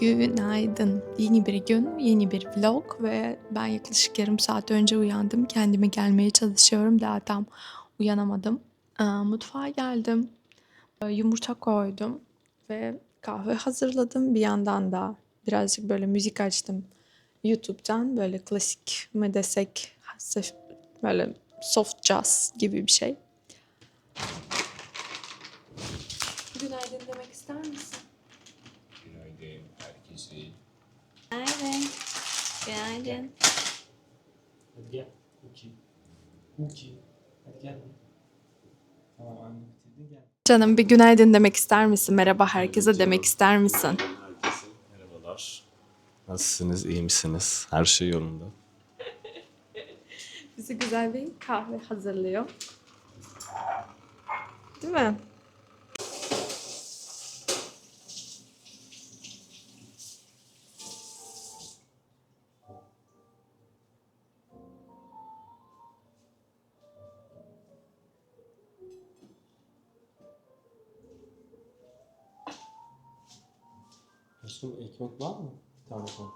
Günaydın. Yeni bir gün, yeni bir vlog ve ben yaklaşık yarım saat önce uyandım. Kendime gelmeye çalışıyorum. Daha tam uyanamadım. Ee, Mutfağa geldim. Yumurta koydum ve kahve hazırladım. Bir yandan da birazcık böyle müzik açtım. YouTube'dan böyle klasik mi desek böyle soft jazz gibi bir şey. Günaydın demek ister misin? Günaydın herkese. Günaydın. Günaydın. Hadi gel. Cookie. Cookie. Hadi gel. Tamam anne bitirdin gel. Canım bir günaydın demek ister misin? Merhaba herkese demek ister misin? Herkese merhabalar. Nasılsınız, iyi misiniz? Her şey yolunda. Bize güzel bir kahve hazırlıyor. Değil mi? Aşkım ekmek var mı? Bir tane koy.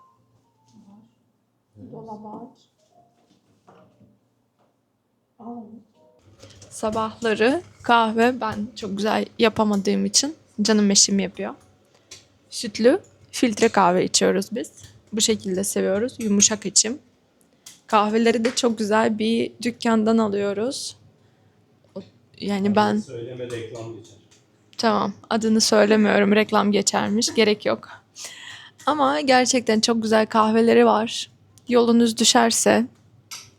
Dolaba aç. Sabahları kahve ben çok güzel yapamadığım için canım eşim yapıyor. Sütlü filtre kahve içiyoruz biz. Bu şekilde seviyoruz. Yumuşak içim. Kahveleri de çok güzel bir dükkandan alıyoruz. Yani ben Söyleme reklam geçer. Tamam. Adını söylemiyorum. Reklam geçermiş. Gerek yok. Ama gerçekten çok güzel kahveleri var. Yolunuz düşerse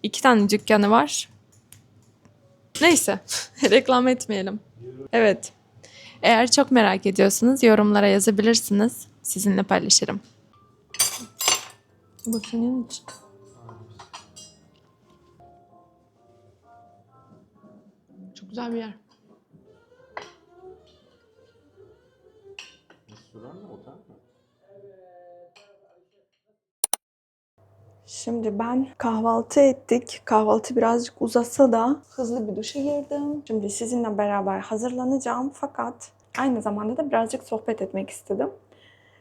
iki tane dükkanı var. Neyse. reklam etmeyelim. Evet. Eğer çok merak ediyorsanız yorumlara yazabilirsiniz. Sizinle paylaşırım. Bu senin için. Çok güzel bir yer. Şimdi ben kahvaltı ettik. Kahvaltı birazcık uzasa da hızlı bir duşa girdim. Şimdi sizinle beraber hazırlanacağım fakat aynı zamanda da birazcık sohbet etmek istedim.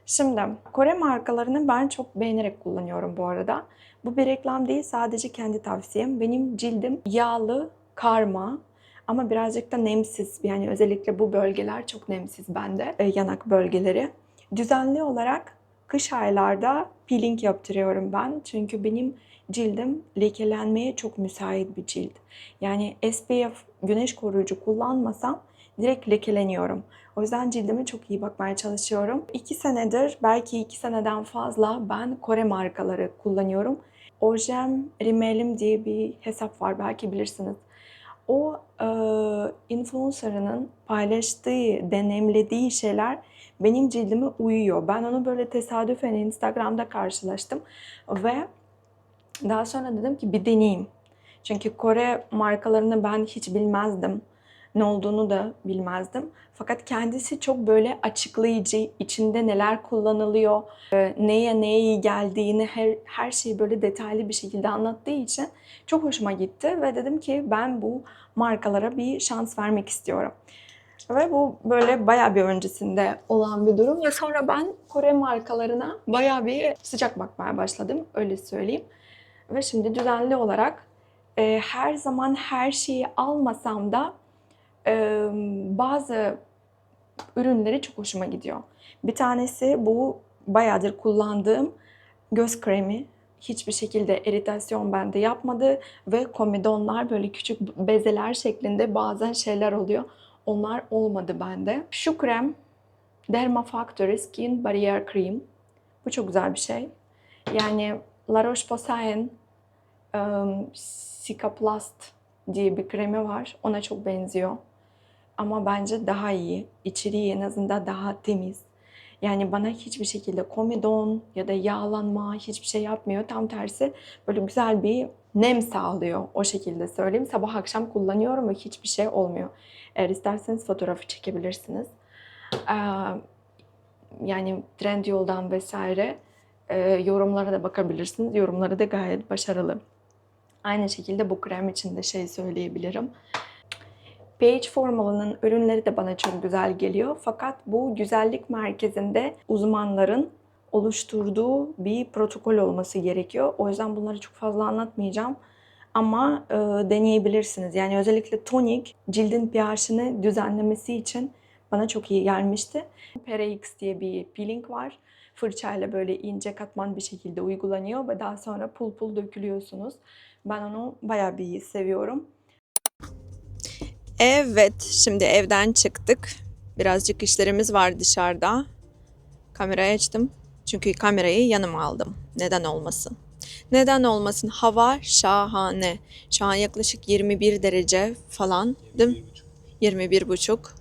Şimdi Kore markalarını ben çok beğenerek kullanıyorum bu arada. Bu bir reklam değil sadece kendi tavsiyem. Benim cildim yağlı, karma ama birazcık da nemsiz. Yani özellikle bu bölgeler çok nemsiz bende. e, Yanak bölgeleri. Düzenli olarak kış aylarda peeling yaptırıyorum ben. Çünkü benim cildim lekelenmeye çok müsait bir cilt. Yani SPF güneş koruyucu kullanmasam direkt lekeleniyorum. O yüzden cildime çok iyi bakmaya çalışıyorum. İki senedir, belki iki seneden fazla ben Kore markaları kullanıyorum. Orjem Rimelim diye bir hesap var belki bilirsiniz. O e, influencer'ının paylaştığı, deneyimlediği şeyler benim cildime uyuyor. Ben onu böyle tesadüfen Instagram'da karşılaştım ve daha sonra dedim ki bir deneyeyim. Çünkü Kore markalarını ben hiç bilmezdim. Ne olduğunu da bilmezdim. Fakat kendisi çok böyle açıklayıcı, içinde neler kullanılıyor, e, neye neye iyi geldiğini her, her şeyi böyle detaylı bir şekilde anlattığı için çok hoşuma gitti ve dedim ki ben bu markalara bir şans vermek istiyorum. Ve bu böyle bayağı bir öncesinde olan bir durum. Ve sonra ben Kore markalarına bayağı bir sıcak bakmaya başladım. Öyle söyleyeyim. Ve şimdi düzenli olarak e, her zaman her şeyi almasam da e, bazı ürünleri çok hoşuma gidiyor. Bir tanesi bu bayağıdır kullandığım göz kremi. Hiçbir şekilde eritasyon bende yapmadı ve komedonlar böyle küçük bezeler şeklinde bazen şeyler oluyor. Onlar olmadı bende. Şu krem Derma Factory Skin Barrier Cream. Bu çok güzel bir şey. Yani La Roche-Posay'ın um, Cicaplast diye bir kremi var. Ona çok benziyor. Ama bence daha iyi. İçeriği en azından daha temiz. Yani bana hiçbir şekilde komedon ya da yağlanma hiçbir şey yapmıyor. Tam tersi böyle güzel bir nem sağlıyor. O şekilde söyleyeyim. Sabah akşam kullanıyorum ve hiçbir şey olmuyor. Eğer isterseniz fotoğrafı çekebilirsiniz. Ee, yani Trendyol'dan vesaire e, yorumlara da bakabilirsiniz. Yorumları da gayet başarılı. Aynı şekilde bu krem için de şey söyleyebilirim. pH Formula'nın ürünleri de bana çok güzel geliyor. Fakat bu güzellik merkezinde uzmanların oluşturduğu bir protokol olması gerekiyor. O yüzden bunları çok fazla anlatmayacağım. Ama e, deneyebilirsiniz. Yani özellikle tonik cildin pH'ini düzenlemesi için bana çok iyi gelmişti. PRX diye bir peeling var. Fırçayla böyle ince katman bir şekilde uygulanıyor ve daha sonra pul pul dökülüyorsunuz. Ben onu bayağı bir seviyorum. Evet, şimdi evden çıktık. Birazcık işlerimiz var dışarıda. Kamerayı açtım. Çünkü kamerayı yanıma aldım. Neden olmasın? Neden olmasın? Hava şahane. Şu an yaklaşık 21 derece falan. Değil mi? 21 buçuk.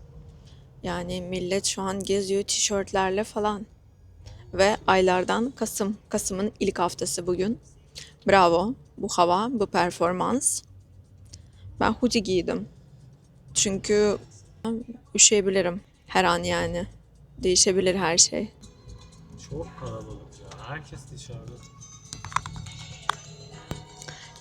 Yani millet şu an geziyor tişörtlerle falan. Ve aylardan Kasım. Kasım'ın ilk haftası bugün. Bravo. Bu hava, bu performans. Ben hoodie giydim. Çünkü üşüyebilirim her an yani. Değişebilir her şey. Çok kalabalık ya. Herkes dışarıda.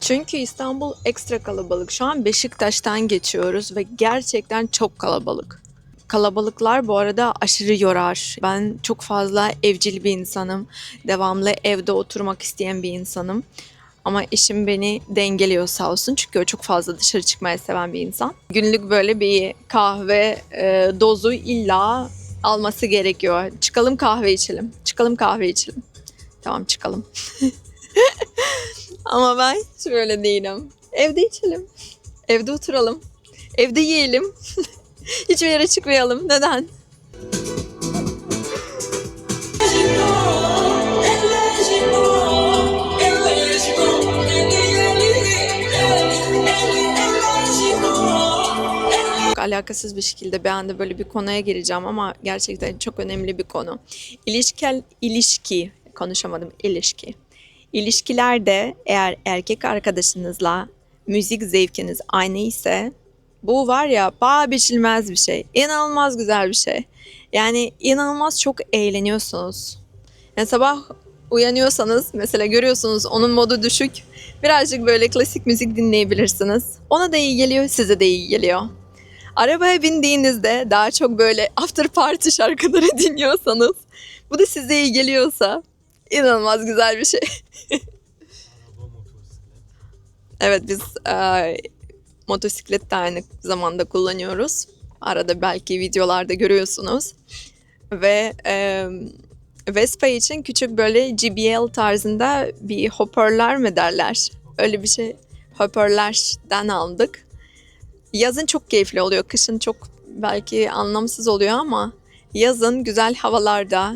Çünkü İstanbul ekstra kalabalık. Şu an Beşiktaş'tan geçiyoruz ve gerçekten çok kalabalık. Kalabalıklar bu arada aşırı yorar. Ben çok fazla evcil bir insanım. Devamlı evde oturmak isteyen bir insanım. Ama eşim beni dengeliyor sağ olsun. Çünkü o çok fazla dışarı çıkmayı seven bir insan. Günlük böyle bir kahve e, dozu illa alması gerekiyor. Çıkalım kahve içelim. Çıkalım kahve içelim. Tamam çıkalım. Ama ben hiç böyle değilim. Evde içelim. Evde oturalım. Evde yiyelim. Hiçbir yere çıkmayalım. Neden? Alakasız bir şekilde bir anda böyle bir konuya gireceğim ama gerçekten çok önemli bir konu. İlişkel ilişki konuşamadım ilişki. İlişkilerde eğer erkek arkadaşınızla müzik zevkiniz aynı ise bu var ya paha biçilmez bir şey. İnanılmaz güzel bir şey. Yani inanılmaz çok eğleniyorsunuz. Yani sabah uyanıyorsanız mesela görüyorsunuz onun modu düşük. Birazcık böyle klasik müzik dinleyebilirsiniz. Ona da iyi geliyor, size de iyi geliyor. Arabaya bindiğinizde daha çok böyle after party şarkıları dinliyorsanız bu da size iyi geliyorsa inanılmaz güzel bir şey. Evet biz e, motosiklet de aynı zamanda kullanıyoruz. Arada belki videolarda görüyorsunuz. Ve e, Vespa için küçük böyle GBL tarzında bir hoparlör mü derler? Öyle bir şey hoparlörden aldık. Yazın çok keyifli oluyor. Kışın çok belki anlamsız oluyor ama yazın güzel havalarda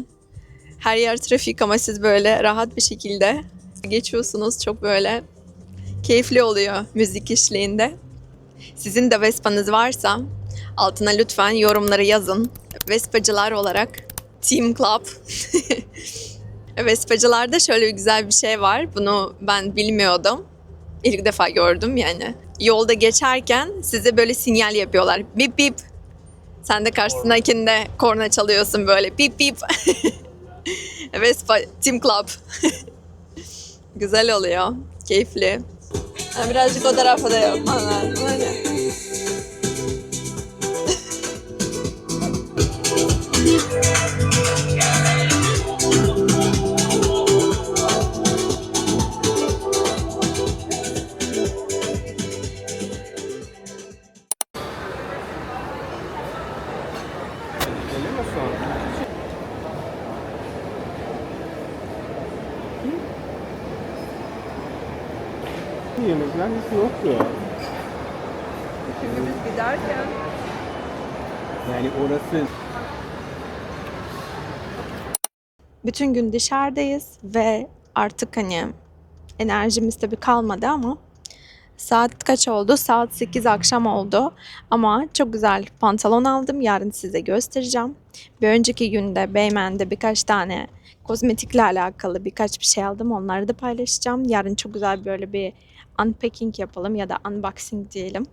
her yer trafik ama siz böyle rahat bir şekilde geçiyorsunuz. Çok böyle keyifli oluyor müzik işliğinde. Sizin de Vespa'nız varsa altına lütfen yorumları yazın. Vespacılar olarak Team Club. Vespacılarda şöyle bir güzel bir şey var. Bunu ben bilmiyordum. İlk defa gördüm yani. Yolda geçerken size böyle sinyal yapıyorlar. Bip bip. Sen de karşısındakinde korna çalıyorsun böyle. Bip bip. Vespa Team Club. güzel oluyor. Keyifli. Birazcık o tarafa da yapman lazım. Şimdi biz giderken Yani orası bütün gün dışarıdayız ve artık hani enerjimiz tabii kalmadı ama saat kaç oldu? Saat 8 akşam oldu ama çok güzel pantolon aldım. Yarın size göstereceğim. Bir önceki günde Beymen'de birkaç tane kozmetikle alakalı birkaç bir şey aldım. Onları da paylaşacağım. Yarın çok güzel böyle bir unpacking yapalım ya da unboxing diyelim.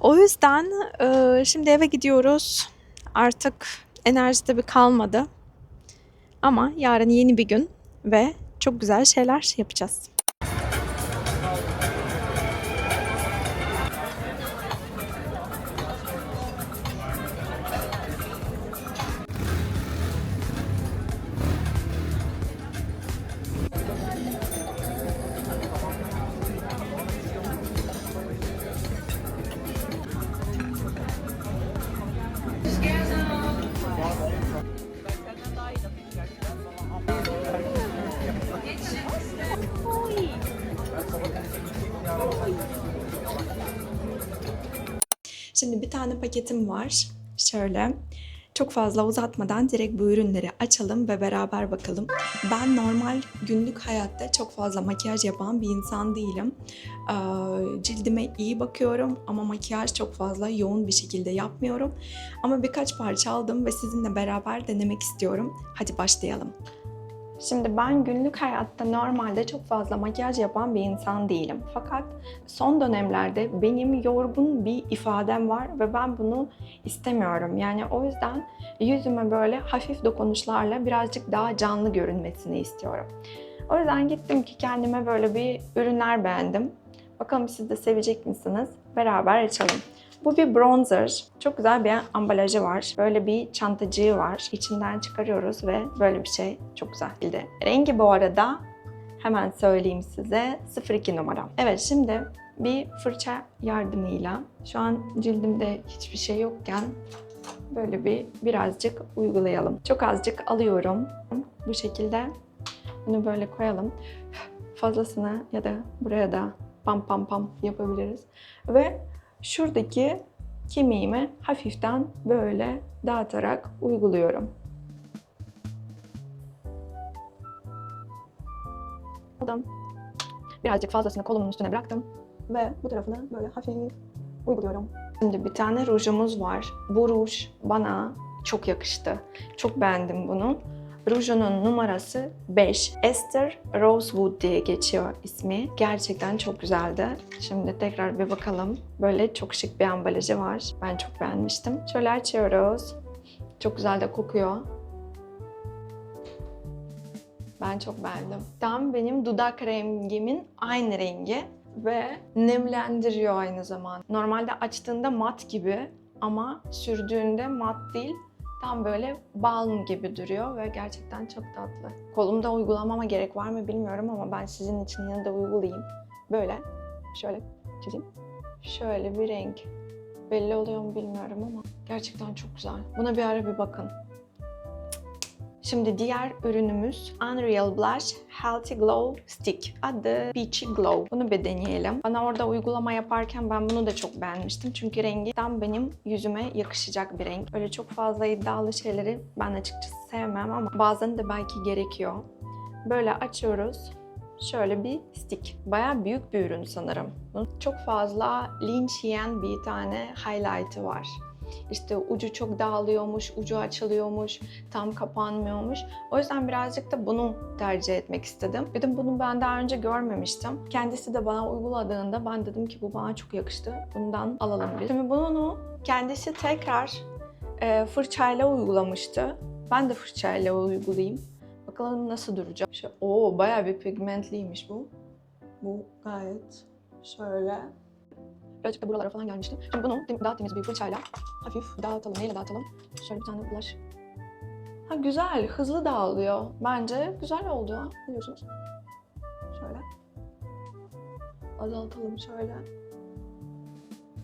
O yüzden e, şimdi eve gidiyoruz. Artık enerji tabii kalmadı. Ama yarın yeni bir gün ve çok güzel şeyler yapacağız. Bir tane paketim var. Şöyle. Çok fazla uzatmadan direkt bu ürünleri açalım ve beraber bakalım. Ben normal günlük hayatta çok fazla makyaj yapan bir insan değilim. Ee, Cildime iyi bakıyorum ama makyaj çok fazla yoğun bir şekilde yapmıyorum. Ama birkaç parça aldım ve sizinle beraber denemek istiyorum. Hadi başlayalım. Şimdi ben günlük hayatta normalde çok fazla makyaj yapan bir insan değilim. Fakat son dönemlerde benim yorgun bir ifadem var ve ben bunu istemiyorum. Yani o yüzden yüzüme böyle hafif dokunuşlarla birazcık daha canlı görünmesini istiyorum. O yüzden gittim ki kendime böyle bir ürünler beğendim. Bakalım siz de sevecek misiniz? Beraber açalım. Bu bir bronzer. Çok güzel bir ambalajı var. Böyle bir çantacığı var. İçinden çıkarıyoruz ve böyle bir şey. Çok güzel. De rengi bu arada hemen söyleyeyim size 02 numara. Evet şimdi bir fırça yardımıyla şu an cildimde hiçbir şey yokken böyle bir birazcık uygulayalım. Çok azıcık alıyorum. Bu şekilde bunu böyle koyalım. Fazlasını ya da buraya da pam pam pam yapabiliriz. Ve şuradaki kemiğimi hafiften böyle dağıtarak uyguluyorum. Aldım. Birazcık fazlasını kolumun üstüne bıraktım ve bu tarafına böyle hafif uyguluyorum. Şimdi bir tane rujumuz var. Bu ruj bana çok yakıştı. Çok beğendim bunu. Rujunun numarası 5. Esther Rosewood diye geçiyor ismi. Gerçekten çok güzeldi. Şimdi tekrar bir bakalım. Böyle çok şık bir ambalajı var. Ben çok beğenmiştim. Şöyle açıyoruz. Çok güzel de kokuyor. Ben çok beğendim. Tam benim dudak rengimin aynı rengi ve nemlendiriyor aynı zamanda. Normalde açtığında mat gibi ama sürdüğünde mat değil tam böyle balm gibi duruyor ve gerçekten çok tatlı. Kolumda uygulamama gerek var mı bilmiyorum ama ben sizin için yine uygulayayım. Böyle şöyle çizeyim. Şöyle bir renk. Belli oluyor mu bilmiyorum ama gerçekten çok güzel. Buna bir ara bir bakın. Şimdi diğer ürünümüz Unreal Blush Healthy Glow Stick. Adı Peachy Glow. Bunu bir deneyelim. Bana orada uygulama yaparken ben bunu da çok beğenmiştim. Çünkü rengi tam benim yüzüme yakışacak bir renk. Öyle çok fazla iddialı şeyleri ben açıkçası sevmem ama bazen de belki gerekiyor. Böyle açıyoruz. Şöyle bir stick. Bayağı büyük bir ürün sanırım. Çok fazla linç yiyen bir tane highlight'ı var. İşte ucu çok dağılıyormuş, ucu açılıyormuş, tam kapanmıyormuş. O yüzden birazcık da bunu tercih etmek istedim. Bir de bunu ben daha önce görmemiştim. Kendisi de bana uyguladığında ben dedim ki bu bana çok yakıştı. Bundan alalım bir. Şimdi bunu kendisi tekrar e, fırçayla uygulamıştı. Ben de fırçayla uygulayayım. Bakalım nasıl duracak. Şey, Oo bayağı bir pigmentliymiş bu. Bu gayet şöyle Birazcık da buralara falan gelmiştim. Şimdi bunu daha temiz bir fırçayla hafif dağıtalım. Neyle dağıtalım? Şöyle bir tane blush. Ha güzel, hızlı dağılıyor. Bence güzel oldu. Ne diyorsunuz? Şöyle. Azaltalım şöyle.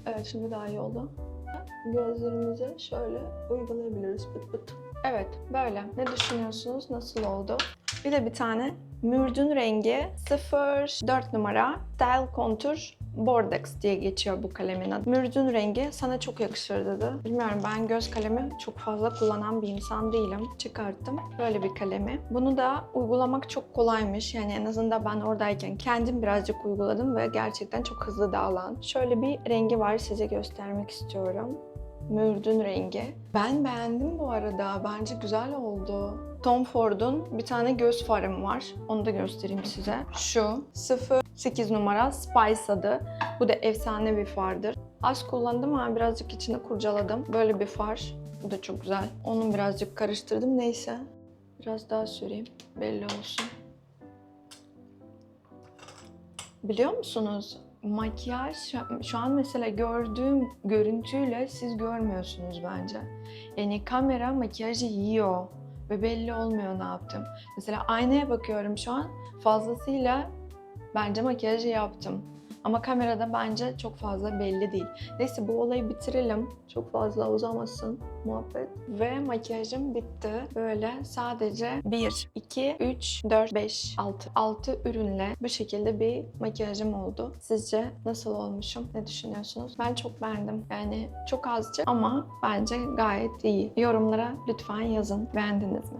Evet şimdi daha iyi oldu. Gözlerimize şöyle uygulayabiliriz pıt pıt. Evet böyle. Ne düşünüyorsunuz? Nasıl oldu? Bir de bir tane mürdün rengi 04 numara Style Contour Bordex diye geçiyor bu kalemin adı. Mürdün rengi sana çok yakışır dedi. Bilmiyorum ben göz kalemi çok fazla kullanan bir insan değilim. Çıkarttım böyle bir kalemi. Bunu da uygulamak çok kolaymış. Yani en azından ben oradayken kendim birazcık uyguladım ve gerçekten çok hızlı dağılan. Şöyle bir rengi var size göstermek istiyorum. Mürdün rengi. Ben beğendim bu arada. Bence güzel oldu. Tom Ford'un bir tane göz farım var. Onu da göstereyim size. Şu 08 numara Spice adı. Bu da efsane bir fardır. Az kullandım ama birazcık içini kurcaladım. Böyle bir far. Bu da çok güzel. Onu birazcık karıştırdım. Neyse. Biraz daha süreyim. Belli olsun. Biliyor musunuz? Makyaj şu- an mesela gördüğüm görüntüyle siz görmüyorsunuz bence. Yani kamera makyajı yiyor ve belli olmuyor ne yaptım. Mesela aynaya bakıyorum şu an fazlasıyla bence makyajı yaptım. Ama kamerada bence çok fazla belli değil. Neyse bu olayı bitirelim. Çok fazla uzamasın muhabbet. Ve makyajım bitti. Böyle sadece 1, 2, 3, 4, 5, 6. 6 ürünle bu şekilde bir makyajım oldu. Sizce nasıl olmuşum? Ne düşünüyorsunuz? Ben çok beğendim. Yani çok azıcık ama bence gayet iyi. Yorumlara lütfen yazın. Beğendiniz mi?